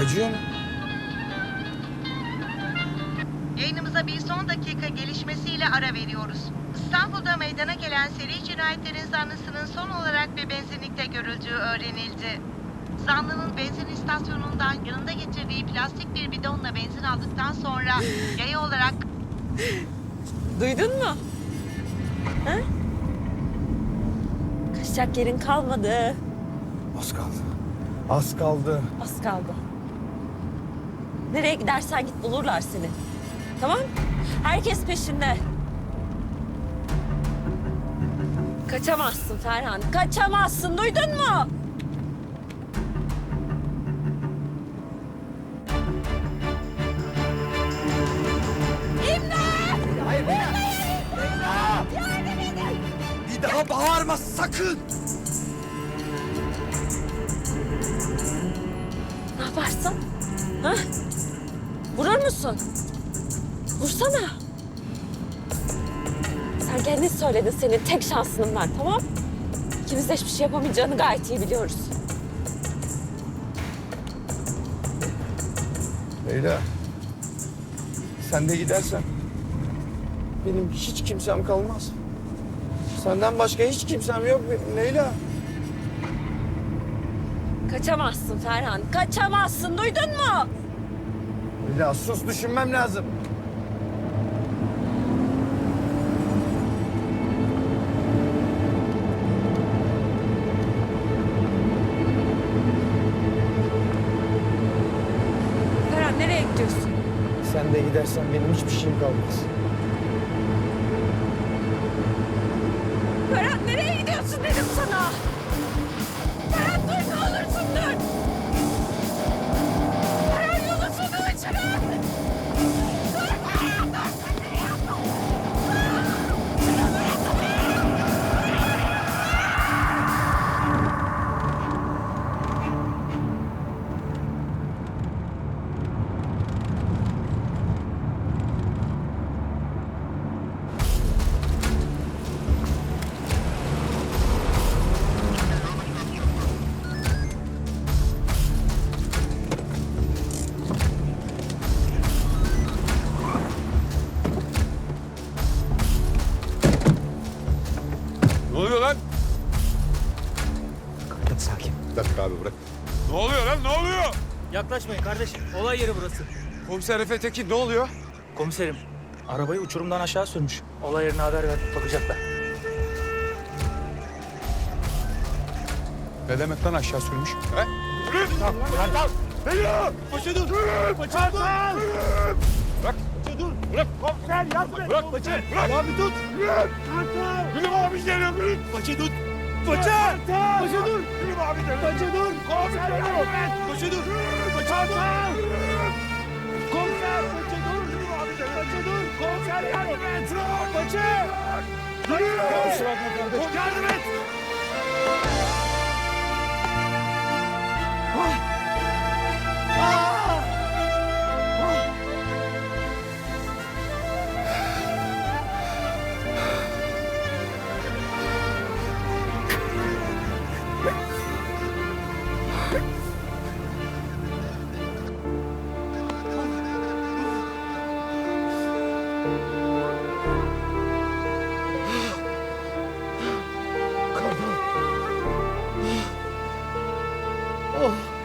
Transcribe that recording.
Acıyor mu? Yayınımıza bir son dakika gelişmesiyle ara veriyoruz. İstanbul'da meydana gelen seri cinayetlerin zanlısının son olarak bir benzinlikte görüldüğü öğrenildi. Zanlının benzin istasyonundan yanında getirdiği plastik bir bidonla benzin aldıktan sonra yaya olarak Duydun mu? Ha? Kaçacak yerin kalmadı. Az kaldı. Az kaldı. Az kaldı. Nereye gidersen git bulurlar seni. Tamam? Herkes peşinde. Kaçamazsın Ferhan. Kaçamazsın. Duydun mu? Hayır Leyla. Leyla. Bir daha bağırma sakın. Ne yaparsın? Ha? Vurur musun? Vursana. Sen kendin söyledin senin tek şansının var tamam? İkimiz de hiçbir şey yapamayacağını gayet iyi biliyoruz. Leyla. Sen de gidersen benim hiç kimsem kalmaz. Senden başka hiç kimsem yok Leyla. Kaçamazsın Ferhan. Kaçamazsın. Duydun mu? Leyla sus düşünmem lazım. Ferhan nereye gidiyorsun? Sen de gidersen benim hiçbir şeyim kalmaz. Ferhan nereye gidiyorsun dedim sana. Dakika abi bırak. Ne oluyor lan ne oluyor? Yaklaşmayın kardeşim. Olay yeri burası. Komiser Efe Tekin ne oluyor? Komiserim, arabayı uçurumdan aşağı sürmüş. Olay yerine haber ver, bakacaklar. Ne demek lan aşağı sürmüş? He? Kartal! Beyler! Paşa dur! Paşa dur! Bırak! Paşa dur! Bırak! Komiser yapma! Bırak paşa! Bırak! Abi tut! Bırak! Kartal! Gülüm abi geliyor! Paşa dur! Paşa! Paşa dur! Paşa dur! Komiser et! Paşa dur! Paşa dur! Komiser! Paşa dur! Paşa dur! Komiser yardım et! Kardeşim. Yardım et! Oh.